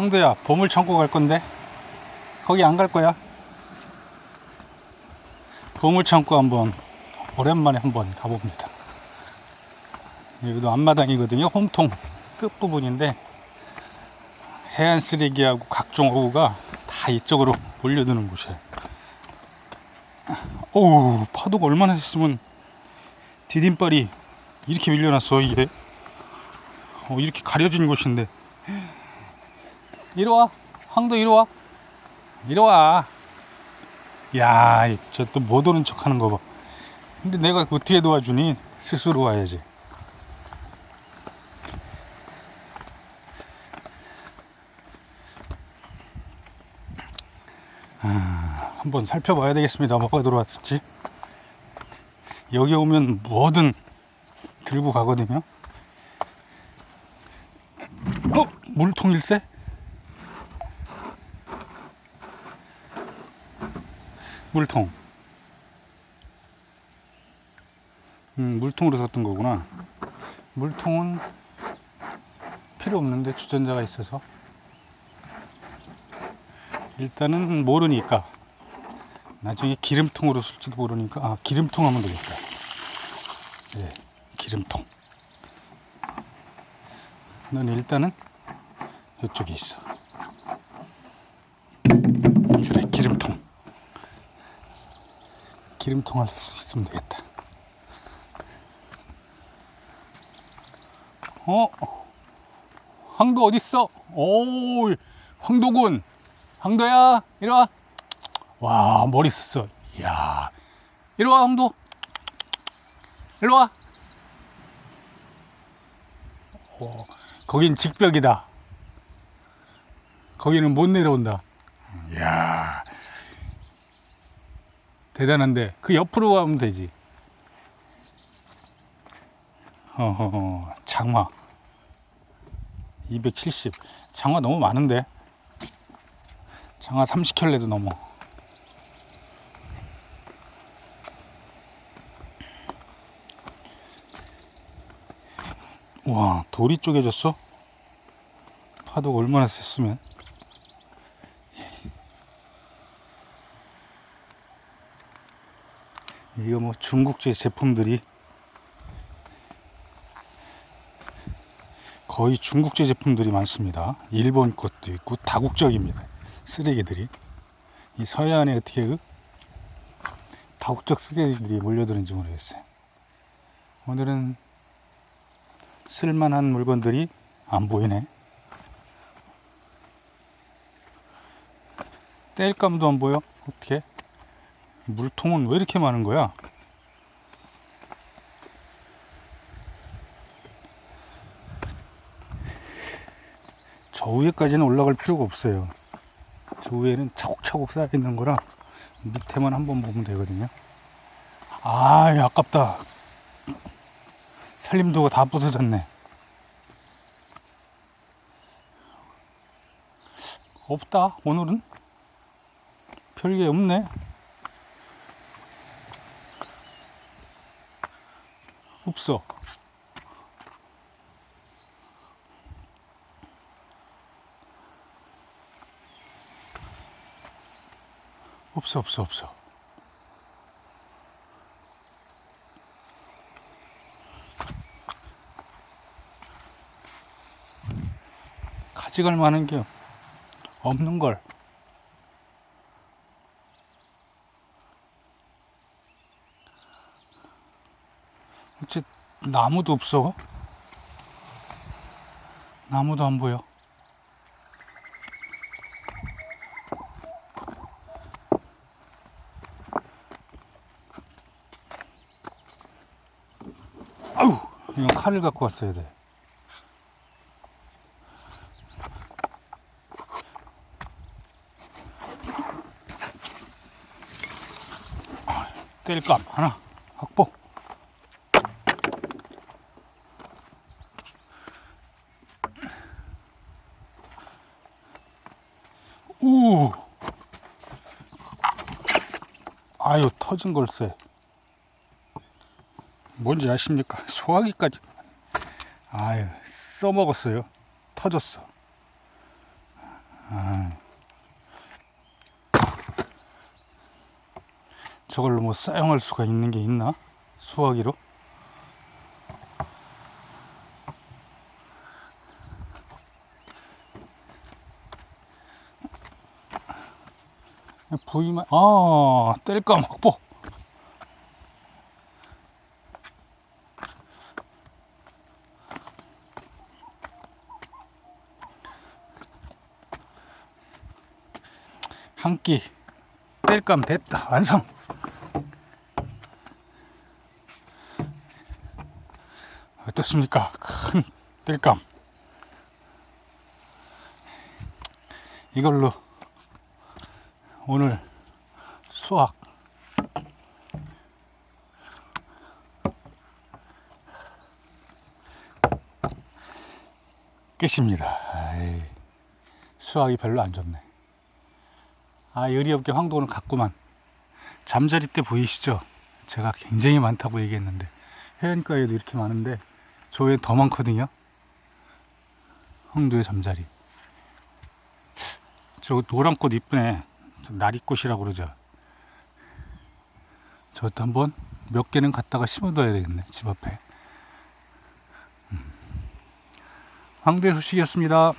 황도야, 보물 창고 갈 건데 거기 안 갈 거야? 보물 창고 한번 오랜만에 한번 가봅니다. 여기도 앞마당이거든요. 홈통 끝 부분인데 해안 쓰레기하고 각종 어구가 다 이쪽으로 몰려드는 곳이에요. 오우 파도가 얼마나 셌으면 디딤발이 이렇게 밀려났어 이게 어, 이렇게 가려진 곳인데 이리 와. 황도 이리 와. 이리 와 야 저 또 못 오는 척 하는 거 봐. 근데 내가 어떻게 도와주니 스스로 와야지. 아, 한번 살펴봐야 되겠습니다. 뭐가 들어왔을지. 여기 오면 뭐든 들고 가거든요. 어? 물통일세? 물통. 음, 물통으로 샀던 거구나. 물통은 필요 없는데 주전자가 있어서. 일단은 모르니까. 나중에 기름통으로 쓸지도 모르니까. 아, 기름통 하면 되겠다. 네, 기름통. 넌 일단은 이쪽에 있어. 그래, 기름통. 기름통 할수 있으면 되겠다. 어? 황도 어딨어? 오, 황도군. 황도야, 이리 와. 와, 머리 썼어. 이야. 이리 와, 황도. 이리 와. 오, 거긴 직벽이다. 거기는 못 내려온다. 이야. 대단한데 그 옆으로 가면 되지. 어허, 장화 270. 장화 너무 많은데. 장화 30켤레도 넘어. 와, 돌이 쪼개졌어? 파도가 얼마나 셌으면. 이거 뭐 중국제 제품들이 거의 중국제 제품들이 많습니다. 일본 것도 있고 다국적입니다. 쓰레기들이 이 서해안에 어떻게 그 다국적 쓰레기들이 몰려드는지 모르겠어요. 오늘은 쓸만한 물건들이 안 보이네. 땔감도 안 보여? 어떻게? 물통은 왜 이렇게 많은 거야? 저 위에까지는 올라갈 필요가 없어요. 저 위에는 차곡차곡 쌓여 있는 거라 밑에만 한번 보면 되거든요. 아, 아깝다. 살림도가 다 부서졌네. 없다, 오늘은. 별게 없네. 없어. 없어, 없어, 없어. 가져갈 만한 게 없는 걸. 어째 나무도 없어? 나무도 안 보여. 아우, 이건 칼을 갖고 왔어야 돼. 아, 뗄감 하나 확보. 우. 아유 터진 걸세. 뭔지 아십니까? 소화기까지. 아유 써먹었어요. 터졌어. 아. 저걸로 뭐 사용할 수가 있는 게 있나? 수화기로? 부위만 아 뗄감 확보. 한끼 뗄감 됐다. 완성. 어떻습니까? 큰 뗄감. 이걸로 오늘 수학 끝입니다. 아이, 수학이 별로 안 좋네. 아 열이 없게 황도는 갔구만. 잠자리 때 보이시죠? 제가 굉장히 많다고 얘기했는데 회원가에도 이렇게 많은데 저에 더 많거든요. 황도의 잠자리. 저 노란 꽃 이쁘네. 저 나리꽃이라고 그러죠. 저것도 한번 몇 개는 갖다가 심어둬야 되겠네 집 앞에. 음. 황대 소식이었습니다.